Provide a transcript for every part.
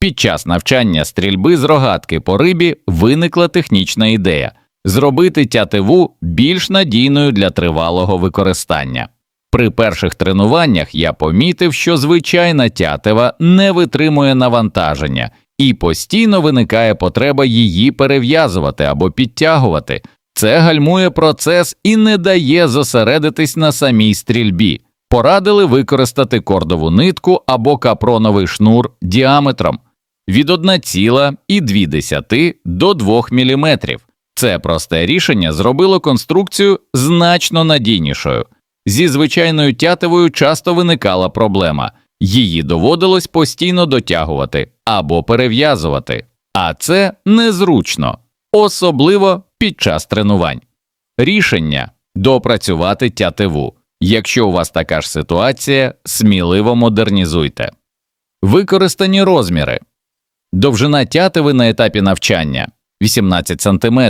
Під час навчання стрільби з рогатки по рибі виникла технічна ідея зробити тятиву більш надійною для тривалого використання. При перших тренуваннях я помітив, що звичайна тятива не витримує навантаження і постійно виникає потреба її перев'язувати або підтягувати. Це гальмує процес і не дає зосередитись на самій стрільбі. Порадили використати кордову нитку або капроновий шнур діаметром від 1,2 до 2 мм. Це просте рішення зробило конструкцію значно надійнішою. Зі звичайною тятивою часто виникала проблема, її доводилось постійно дотягувати або перев'язувати, а це незручно, особливо під час тренувань. Рішення допрацювати тятиву. Якщо у вас така ж ситуація, сміливо модернізуйте. Використані розміри. Довжина тятиви на етапі навчання 18 см,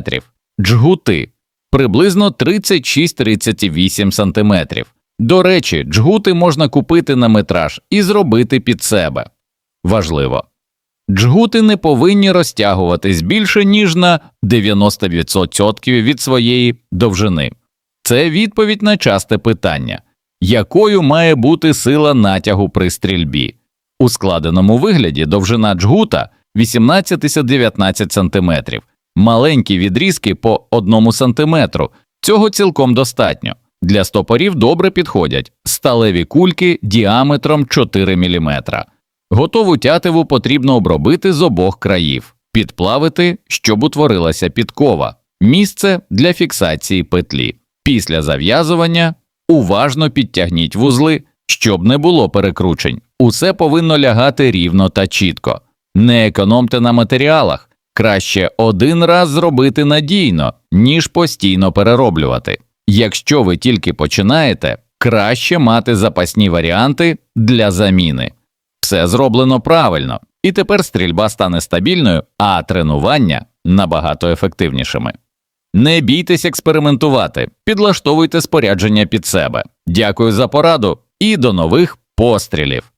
джгути приблизно 36-38 см. До речі, джгути можна купити на метраж і зробити під себе. Важливо. Джгути не повинні розтягуватись більше, ніж на 90% від своєї довжини. Це відповідь на часте питання, якою має бути сила натягу при стрільбі. У складеному вигляді довжина джгута 18-19 см, маленькі відрізки по 1 см. Цього цілком достатньо. Для стопорів добре підходять сталеві кульки діаметром 4 мм. Готову тятиву потрібно обробити з обох країв, підплавити, щоб утворилася підкова, місце для фіксації петлі. Після зав'язування уважно підтягніть вузли, щоб не було перекручень. Усе повинно лягати рівно та чітко. Не економте на матеріалах. Краще один раз зробити надійно, ніж постійно перероблювати. Якщо ви тільки починаєте, краще мати запасні варіанти для заміни. Все зроблено правильно, і тепер стрільба стане стабільною, а тренування набагато ефективнішими. Не бійтесь експериментувати, підлаштовуйте спорядження під себе. Дякую за пораду і до нових пострілів!